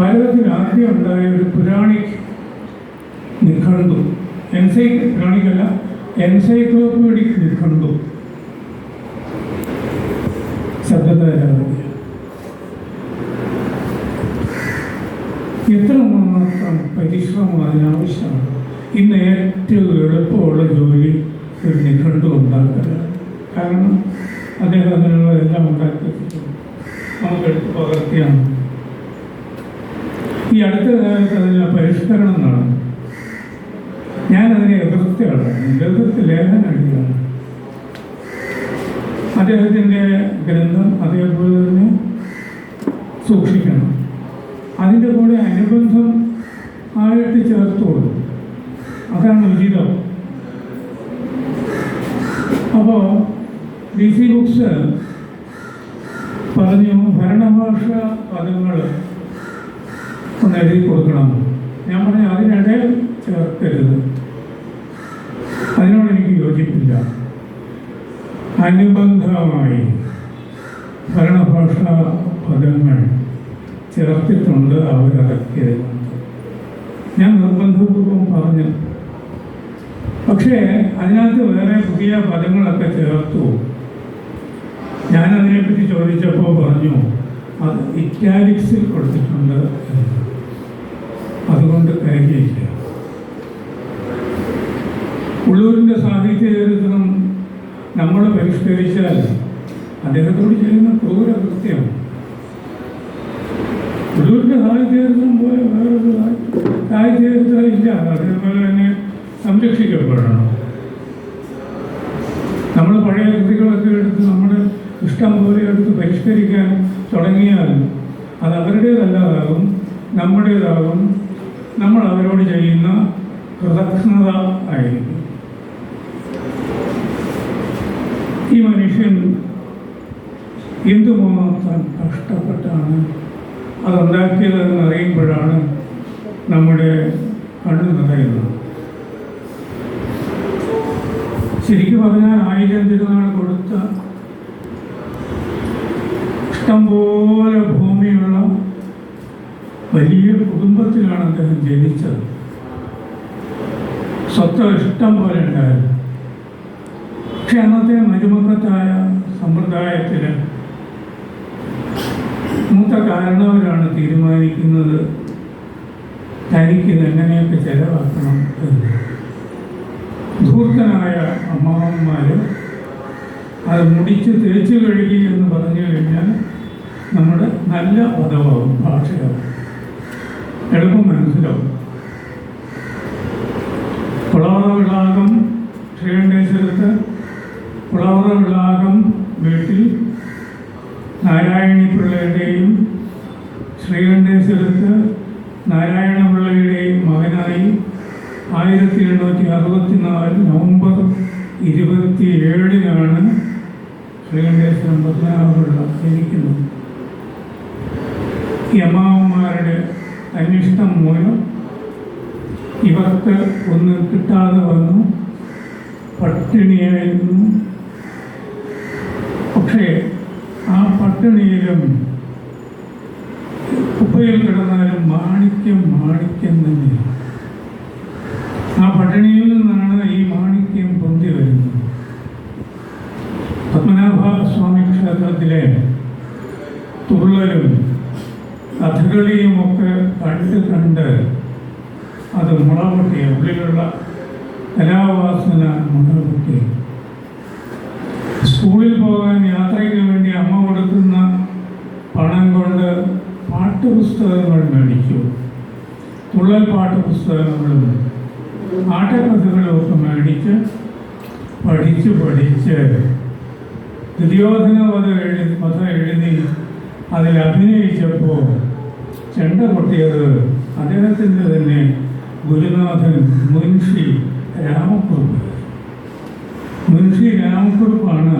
ഭാരതത്തിൽ ആദ്യം ഉണ്ടായ ഒരു പുരാണിക് നിഘണ്ടു എൻസൈ പുരാണിക്കല്ല എൻസൈക്ലോപീഡിക് നിഘണ്ടു എത്ര മാത്രം പരിശ്രമം അതിനാവശ്യമാണ്. ഇന്ന് ഏറ്റവും എളുപ്പമുള്ള ജോലി ഒരു നിഘണ്ടു ഉണ്ടാക്കലാണ്. കാരണം അദ്ദേഹം അതിനുള്ള എല്ലാം ഉണ്ടാക്കി നമുക്ക് എടുത്ത് പകർത്തിയാണ്. ഈ അടുത്ത കാലത്ത് അതിന് പരിഷ്കരണം നടന്നു. ഞാൻ അതിനെ എതിർത്തയാണ്. എതിർത്ത് ലേഖനം എഴുതിയാണ് അദ്ദേഹത്തിന്റെ ഗ്രന്ഥം അതേപോലെ തന്നെ സൂക്ഷിക്കണം. അതിന്റെ കൂടെ അനുബന്ധം ആയിട്ട് ചേർത്തോളൂ അതാണ് ഉചിതം. അപ്പോൾ ഡി സി ബുക്സ് പറഞ്ഞു ഭരണഭാഷ പദങ്ങൾ ഒന്ന് എഴുതി കൊടുക്കണം. ഞാൻ പറഞ്ഞു അതിനിടയിൽ ചേർക്കരുത്. അതിനോട് എനിക്ക് യോജിപ്പില്ല. അനുബന്ധമായി ഭരണഭാഷാ പദങ്ങൾ ചേർത്തിട്ടുണ്ട് അവരിറക്കിയത് ഞാൻ നിർബന്ധപൂർവം പറഞ്ഞു. പക്ഷേ അതിനകത്ത് വേറെ പുതിയ പദങ്ങളൊക്കെ ചേർത്തു. ഞാനതിനെപ്പറ്റി ചോദിച്ചപ്പോൾ പറഞ്ഞു അത് ഇറ്റാലിക്സിൽ കൊടുത്തിട്ടുണ്ട് എന്ന്. അതുകൊണ്ട് തിരക്കിയില്ല ഉള്ളൂരിന്റെ സാഹിത്യ ചരിത്രം നമ്മൾ പരിഷ്കരിച്ചാൽ അദ്ദേഹത്തോട് ചെയ്യുന്ന ക്രൂരകൃത്യം ഉള്ളൂരിന്റെ സാഹിത്യ ചരിത്രം പോലെ വേറൊരു സാഹിത്യ ഇല്ല. അതേപോലെ തന്നെ സംരക്ഷിക്കപ്പെടണം. നമ്മൾ പഴയ കൃതികളൊക്കെ എടുത്ത് നമ്മുടെ ഇഷ്ടം പോലെ എടുത്ത് പരിഷ്കരിക്കാൻ തുടങ്ങിയാൽ അത് അവരുടേതല്ലാതാകും നമ്മുടേതാകും. നമ്മൾ അവരോട് ചെയ്യുന്ന കൃതജ്ഞത ആയിരിക്കും. ഈ മനുഷ്യൻ എന്തുമാത്രം കഷ്ടപ്പെട്ടാണ് അതുണ്ടാക്കിയതെന്ന് അറിയുമ്പോഴാണ് നമ്മുടെ കണ്ണു നിറയുന്നത്. ശരിക്കും പറഞ്ഞാൽ ആയിരം തിരുനാൾ കൊടുത്ത ഇഷ്ടംപോലെ ഭൂമിയുള്ള വലിയ കുടുംബത്തിലാണ് അദ്ദേഹം ജനിച്ചത്. സ്വത്ത് ഇഷ്ടം പോലെ ഉണ്ടായിരുന്നു. പക്ഷെ അന്നത്തെ മരുമക്കത്തായ സമ്പ്രദായത്തിൽ മൂത്ത കാരണവരാണ് തീരുമാനിക്കുന്നത്. തനിക്ക് എങ്ങനെയൊക്കെ ചെലവാക്കണം എന്ന്. ധൂർത്തനായ അമ്മാവന്മാർ അത് മുടിച്ച് തേച്ച് കഴുകി എന്ന് പറഞ്ഞു കഴിഞ്ഞാൽ നമ്മുടെ നല്ല പദമാകും ഭാഷയാവും. എളുപ്പം മനസ്സിലാവും കുളവറ വിളാകം ശ്രീകണ്ഠേശ്വരത്ത് കുളവറ വിളാകം വീട്ടിൽ. നാരായണി പിള്ളയുടെയും ശ്രീകണ്ഠേശ്വരത്ത് നാരായണ പിള്ളയുടെയും മകനായി ആയിരത്തി എണ്ണൂറ്റി അറുപത്തിനാല് നവംബർ ഇരുപത്തി ഏഴിനാണ് ശ്രീകണ്ഠേശ്വരം പത്മനാഭപിള്ള ജനിക്കുന്നത്. യമാ അന്വേഷണം മൂലം ഇവർക്ക് ഒന്നും കിട്ടാതെ വന്നു. പട്ടിണിയായിരുന്നു. പക്ഷേ ആ പട്ടിണിയിലും കുപ്പയിൽ കിടന്നാലും മാണിക്യം മാണിക്യം തന്നെയാണ് ആ പട്ടിണിയിൽ നിന്നാണ് ഈ മാണിക്യം പൊന്തി വരുന്നത്. പത്മനാഭ സ്വാമി ക്ഷേത്രത്തിലെ തുള്ളലും കഥകളിയുമൊക്കെ കണ്ട് കണ്ട് അത് മുളപൊട്ടി ഉള്ളിലുള്ള കലാവാസന മുളപൊട്ടി സ്കൂളിൽ പോകാൻ യാത്രയ്ക്ക് വേണ്ടി അമ്മ കൊടുക്കുന്ന പണം കൊണ്ട് പാട്ടുപുസ്തകങ്ങൾ മേടിച്ചു. തുള്ളൽ പാട്ടുപുസ്തകങ്ങളും ആട്ടക്കഥകളും ഒക്കെ മേടിച്ച് പഠിച്ച് പഠിച്ച് ദുര്യോധന വധ എഴുതി വധ എഴുതി അതിൽ അഭിനയിച്ചപ്പോൾ ചെണ്ട പൊട്ടിയത് അദ്ദേഹത്തിന്റെ തന്നെ ഗുരുനാഥൻ മുൻഷി രാമക്കുറുപ്പ്. മുൻഷി രാമക്കുറുപ്പാണ്.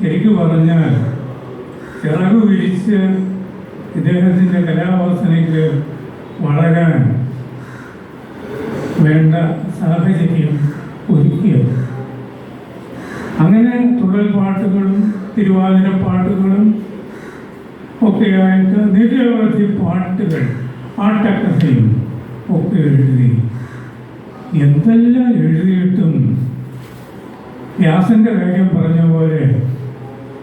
ശരിക്കു പറഞ്ഞാൽ ചിറകു വിരിച്ച് ഇദ്ദേഹത്തിന്റെ കലാവാസനയ്ക്ക് വളരാൻ വേണ്ട സാഹചര്യം ഒരുക്കിയത്. അങ്ങനെ തുടൽ പാട്ടുകളും തിരുവാതിര പാട്ടുകളും ഒക്കെയായിട്ട് നിരവധി പാട്ടുകൾ ആട്ടക്കഥയും ഒക്കെ എഴുതി. എന്തെല്ലാം എഴുതിയിട്ടും വ്യാസന്റെ കാര്യം പറഞ്ഞ പോലെ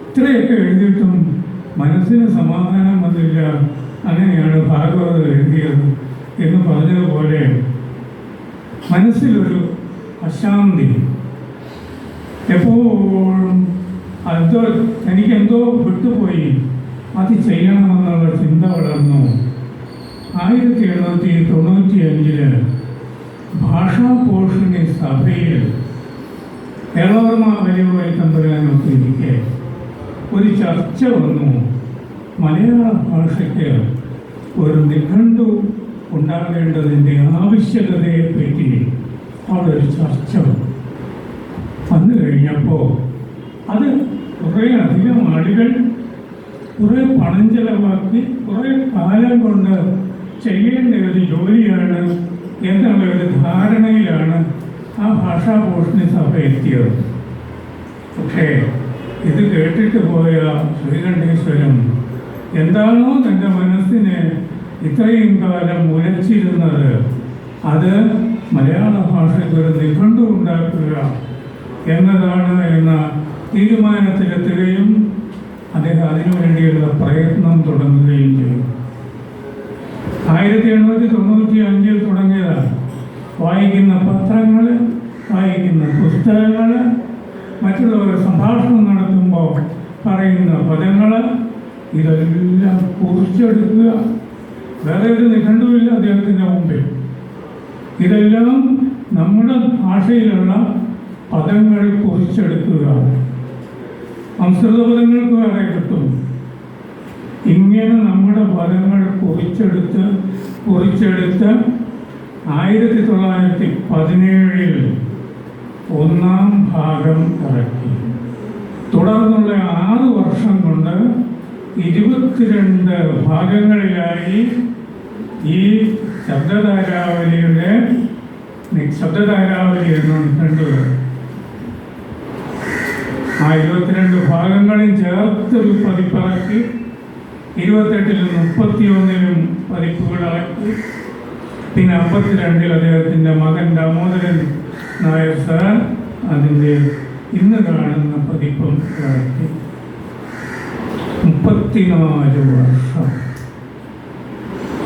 ഇത്രയൊക്കെ എഴുതിയിട്ടും മനസ്സിന് സമാധാനം വന്നില്ല. അങ്ങനെയാണ് ഭാഗവതം എഴുതിയത് എന്ന് പറഞ്ഞതുപോലെ മനസ്സിലൊരു അശാന്തി. എപ്പോഴും എന്തോ എനിക്കെന്തോ വിട്ടുപോയി അത് ചെയ്യണമെന്നുള്ള ചിന്ത വളർന്നു. ആയിരത്തി എണ്ണൂറ്റി തൊണ്ണൂറ്റി അഞ്ചിൽ ഭാഷാപോഷണി സഭയിൽ കേരളവർമ്മ വലിയ തമ്പുരാനൊക്കെ ഒരു ചർച്ച വന്നു. മലയാള ഭാഷയ്ക്ക് ഒരു നിഘണ്ടു ഉണ്ടാകേണ്ടതിന്റെ ആവശ്യകതയെ പറ്റി അവിടെ ഒരു ചർച്ച വന്നു. കഴിഞ്ഞപ്പോൾ അത് കുറേ അധികം ആളുകൾ കുറേ പണം ചെലവാക്കി കുറേ കാലം കൊണ്ട് ചെയ്യേണ്ട ഒരു ജോലിയാണ് എന്നുള്ള ഒരു ധാരണയിലാണ് ആ ഭാഷാഭൂഷണി സഭ എത്തിയത്. പക്ഷേ ഇത് കേട്ടിട്ട് പോയ ശ്രീകണ്ഠേശ്വരം എന്താണോ തന്റെ മനസ്സിനെ ഇത്രയും കാലം ഉലച്ചിരുന്നത് അത് മലയാള ഭാഷയ്ക്ക് ഒരു നിഘണ്ടു ഉണ്ടാക്കുക എന്നതാണ് എന്ന തീരുമാനത്തിലെത്തുകയും അദ്ദേഹം അതിനുവേണ്ടിയുള്ള പ്രയത്നം തുടങ്ങുകയും ചെയ്തു. ആയിരത്തി എണ്ണൂറ്റി തൊണ്ണൂറ്റി അഞ്ചിൽ തുടങ്ങിയതാണ്. വായിക്കുന്ന പത്രങ്ങൾ വായിക്കുന്ന പുസ്തകങ്ങൾ മറ്റുള്ളവർ സംഭാഷണം നടത്തുമ്പോൾ പറയുന്ന പദങ്ങൾ ഇതെല്ലാം കുറിച്ചെടുക്കുക. വേറെ ഒരു നിഘണ്ടുമില്ല അദ്ദേഹത്തിന്റെ മുമ്പിൽ. ഇതെല്ലാം നമ്മുടെ ഭാഷയിലുള്ള പദങ്ങൾ കുറിച്ചെടുക്കുക. സംസ്കൃത പദങ്ങൾക്ക് വേറെ കിട്ടും ഇങ്ങനെ നമ്മുടെ പദങ്ങൾ കുറിച്ചെടുത്ത് കുറിച്ചെടുത്ത് ആയിരത്തി തൊള്ളായിരത്തി പതിനേഴിൽ ഒന്നാം ഭാഗം ഇറക്കി. തുടർന്നുള്ള ആറ് വർഷം കൊണ്ട് ഇരുപത്തിരണ്ട് ഭാഗങ്ങളിലായി ഈ ശബ്ദധാരാവലിയുടെ ശബ്ദധാരാവലി എന്ന് കണ്ടുവരും ആ ഇരുപത്തിരണ്ട് ഭാഗങ്ങളും ചേർത്ത് പതിപ്പിറക്കി ഇരുപത്തെട്ടിലും മുപ്പത്തിയൊന്നിലും പതിപ്പുകളാക്കി. പിന്നെ അമ്പത്തിരണ്ടിൽ അദ്ദേഹത്തിന്റെ മകൻ ദാമോദരൻ നായർ സാർ അതിന്റെ ഇന്ന് കാണുന്ന പതിപ്പും ഇറക്കി മുപ്പത്തിനാല് വർഷം.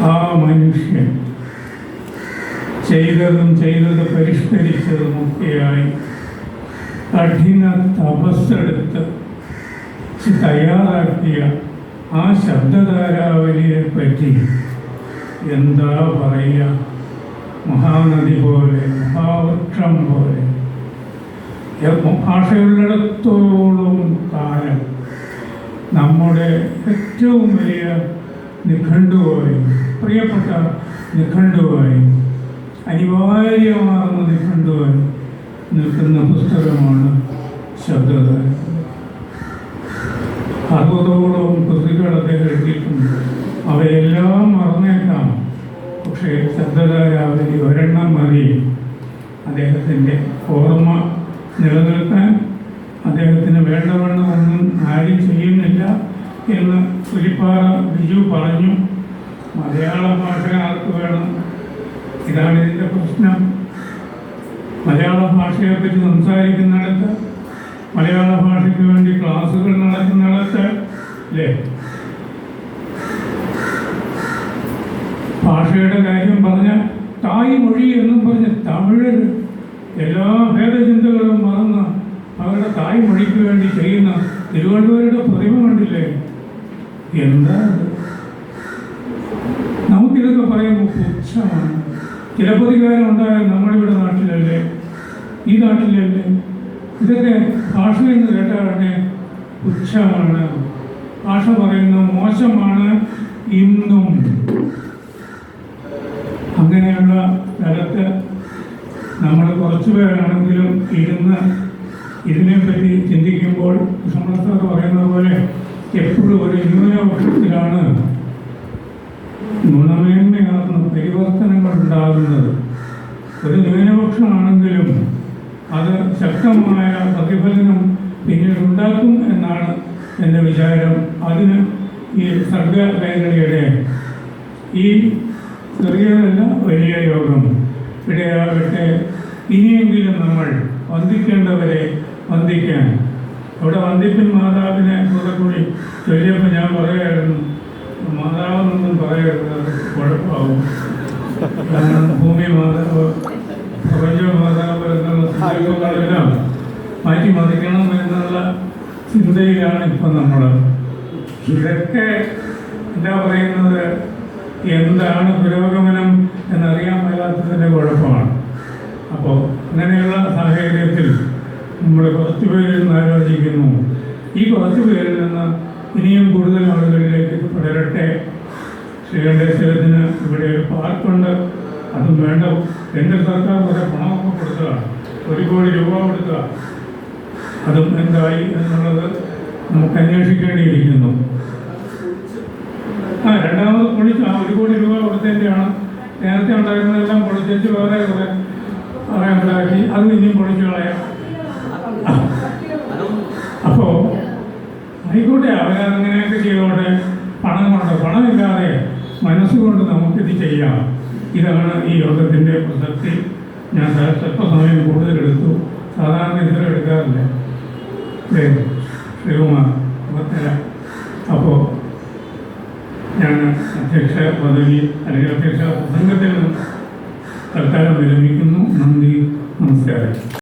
ആ മനുഷ്യൻ ചെയ്തതും ചെയ്തത് പരിഷ്കരിച്ചതും ഒക്കെയായി കഠിന തപസ്സെടുത്ത് തയ്യാറാക്കിയ ആ ശബ്ദധാരാവലിയെ പറ്റി എന്താ പറയുക? മഹാനദി പോലെ മഹാവൃക്ഷം പോലെ. ഭാഷയുള്ളിടത്തോളം കാലം നമ്മുടെ ഏറ്റവും വലിയ നിഘണ്ടുവായി പ്രിയപ്പെട്ട നിഘണ്ടുവായി അനിവാര്യമാർന്ന നിൽക്കുന്ന പുസ്തകമാണ് ശബ്ദധാര. അറുപതോളം കൃതികൾ അദ്ദേഹം എഴുതിയിട്ടുണ്ട്. അവയെല്ലാം മറന്നേക്കാം. പക്ഷേ ശബ്ദധാരാവലി ഒരെണ്ണം മതി. അദ്ദേഹത്തിന്റെ ഓർമ്മ നിലനിൽക്കാൻ അദ്ദേഹത്തിന് വേണ്ടവണ്ണം ഒന്നും ആരും ചെയ്യുന്നില്ല എന്ന് പുലിപ്പാറ ബിജു പറഞ്ഞു. മലയാള ഭാഷ ആർക്ക് വേണം? ഇതാണ് ഇതിന്റെ പ്രശ്നം. മലയാള ഭാഷയെപ്പറ്റി സംസാരിക്കുന്നിടത്ത് മലയാള ഭാഷയ്ക്ക് വേണ്ടി ക്ലാസ്സുകൾ നടക്കുന്നിടത്ത് അല്ലേ? ഭാഷയുടെ കാര്യം പറഞ്ഞ തായ് മൊഴി എന്നും പറഞ്ഞ് തമിഴർ എല്ലാ ഭേദചിന്തകളും മറന്ന് അവരുടെ തായ് മൊഴിക്ക് വേണ്ടി ചെയ്യുന്ന തിരുവനന്തപുരയുടെ പ്രതിമ കണ്ടില്ലേ? എന്താ? നമുക്കിതൊക്കെ പറയുമ്പോൾ പുച്ഛമാണ്. ചിലപ്പതികാരം ഉണ്ടായ നമ്മളിവിടെ നാട്ടിലല്ലേ? ഈ നാട്ടിലല്ലേ ഇതൊക്കെ ഭാഷ എന്ന് കേട്ടാലൊക്കെ പുച്ഛമാണ് ഭാഷ പറയുന്നത് മോശമാണ് ഇന്നും. അങ്ങനെയുള്ള സ്ഥലത്ത് നമ്മൾ കുറച്ചു പേരാണെങ്കിലും ഇരുന്ന് ഇതിനെപ്പറ്റി ചിന്തിക്കുമ്പോൾ സമർത്ഥർ പറയുന്നത് പോലെ എപ്പോഴും ഒരു ന്യൂനപക്ഷത്തിലാണ് ഗുണമേന്മയാർന്ന പരിവർത്തനങ്ങൾ ഉണ്ടാകുന്നത്. ഒരു ന്യൂനപക്ഷമാണെങ്കിലും അത് ശക്തമായ പ്രതിഫലനം പിന്നീട് ഉണ്ടാക്കും എന്നാണ് എന്റെ വിചാരം. അതിന് ഈ സർഗ കൈകളിയുടെ ഈ ചെറിയതല്ല വലിയ യോഗം ഇടയാകട്ടെ. ഇനിയെങ്കിലും നമ്മൾ വന്ദിക്കേണ്ടവരെ വന്ദിക്കാൻ. അവിടെ വന്ദിപ്പിൻ മാതാവിനെ കൂടെ കൂടി ചൊല്ലിയപ്പോൾ ഞാൻ പറയായിരുന്നു മാതാവെന്നൊന്നും പറയരുത് കുഴപ്പമാകും ഭൂമി മാതാവ് പ്രപഞ്ച മാതാവ് എന്നുള്ള സങ്കല്പങ്ങളെല്ലാം മാറ്റി മറിക്കണം എന്നുള്ള ചിന്തയിലാണ് ഇപ്പം നമ്മൾ ഇതൊക്കെ എന്താ പറയുന്നത്? എന്താണ് പുരോഗമനം എന്നറിയാൻ മേലാത്തതിന്റെ കുഴപ്പമാണ്. അപ്പോൾ അങ്ങനെയുള്ള സാഹചര്യത്തിൽ നമ്മൾ കുറച്ച് പേരിൽ നിന്ന് ആലോചിക്കുന്നു. ഈ കുറച്ച് പേരിൽ നിന്ന് ഇനിയും കൂടുതൽ ആളുകളിലേക്ക് പടരട്ടെ. ശ്രീകണ്ഠേശ്വരത്തിന് ഇവിടെ ഒരു പാർക്കുണ്ട്. അതും വേണ്ട. കേന്ദ്ര സർക്കാർ വരെ പണമൊക്കെ കൊടുക്കുക ഒരു കോടി രൂപ കൊടുക്കുക. അതും എന്തായി എന്നുള്ളത് നമുക്ക് അന്വേഷിക്കേണ്ടിയിരിക്കുന്നു. ആ രണ്ടാമത് പൊളിച്ച് ആ ഒരു കോടി രൂപ കൊടുത്തതിന്റെയാണ് നേരത്തെ ഉണ്ടായിരുന്നതെല്ലാം പൊളിച്ചു വേറെ കുറെ ഉണ്ടാക്കി. അത് ഇനിയും പൊളിച്ചു കളയാം. അപ്പോൾ ആയിക്കോട്ടെ അവരങ്ങനെയൊക്കെ ചെയ്തോട്ടെ. പണം കൊണ്ട് പണമില്ലാതെ മനസ്സുകൊണ്ട് നമുക്കിത് ചെയ്യാം. ഇതാണ് ഈ യോഗത്തിന്റെ പ്രസക്തി. ഞാൻ സ്വല്പസമയം കൂടുതലെടുത്തു സാധാരണ ഇത്ര എടുക്കാറില്ല. ശ്രീകുമാർ മുഖത്തല അപ്പോൾ ഞാൻ അധ്യക്ഷ പദവി അല്ലെങ്കിൽ അധ്യക്ഷ പ്രസംഗത്തിൽ നിന്ന് തൽക്കാലം വിരമിക്കുന്നു. നന്ദി നമസ്കാരം.